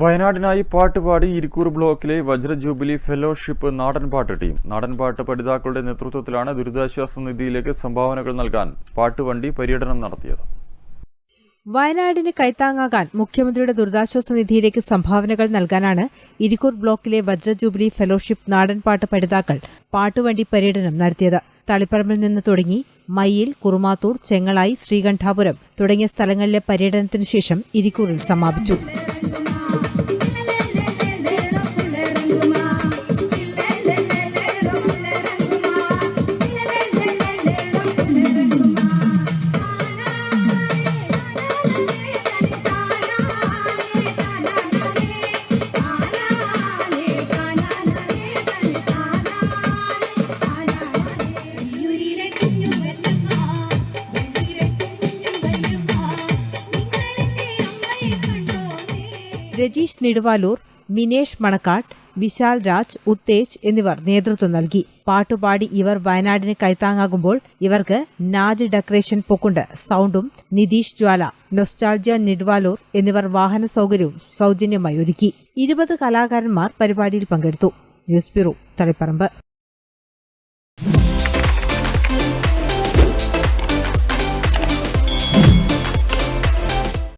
വയനാടിനായി പാട്ടുപാടി ഇരിക്കൂർ ബ്ലോക്കിലെ വജ്ര jubilee fellowship നാടൻപാട്ട് ടീം. നാടൻപാട്ട് പഠിതാക്കളുടെ നേതൃത്വത്തിലാണ് ദുരിതാശ്വാസ നിധിയിലേക്ക് സംഭാവനകൾ നൽകാൻ പാട്ടുവണ്ടി പര്യടനം നടത്തിയത്. വയനാടിന് കൈത്താങ്ങാകാൻ മുഖ്യമന്ത്രിയുടെ ദുരിതാശ്വാസ നിധിയിലേക്ക് സംഭാവനകൾ നൽകാനാണ് ഇരിക്കൂർ ബ്ലോക്കിലെ വജ്ര ജൂബിലി ഫെലോഷിപ്പ് നാടൻപാട്ട് പഠിതാക്കൾ പാട്ടുവണ്ടി പര്യടനം നടത്തിയത്. തളിപ്പറമ്പിൽ നിന്ന് തുടങ്ങി മയ്യിൽ കുറുമാത്തൂർ ചെങ്ങളായി ശ്രീകണ്ഠാപുരം തുടങ്ങിയ സ്ഥലങ്ങളിലെ പര്യടനത്തിനു ശേഷം ഇരിക്കൂറിൽ സമാപിച്ചു. രജീഷ് നെടുവാലൂർ മിനേഷ് മണക്കാട്ട് വിശാൽ രാജ് ഉത്തേജ് എന്നിവർ നേതൃത്വം നൽകി. പാട്ടുപാടി ഇവർ വയനാടിന് കൈത്താങ്ങാകുമ്പോൾ ഇവർക്ക് നാജ് ഡെക്കറേഷൻ പൊക്കുണ്ട്. സൗണ്ടും നിതീഷ് ജ്വാല നൊസ്റ്റാൾജിയ നെടുവാലൂർ എന്നിവർ വാഹന സൗകര്യവും സൗജന്യമായി ഒരുക്കി. ഇരുപത് കലാകാരന്മാർ പരിപാടിയിൽ പങ്കെടുത്തു. News bureau Taliparamba.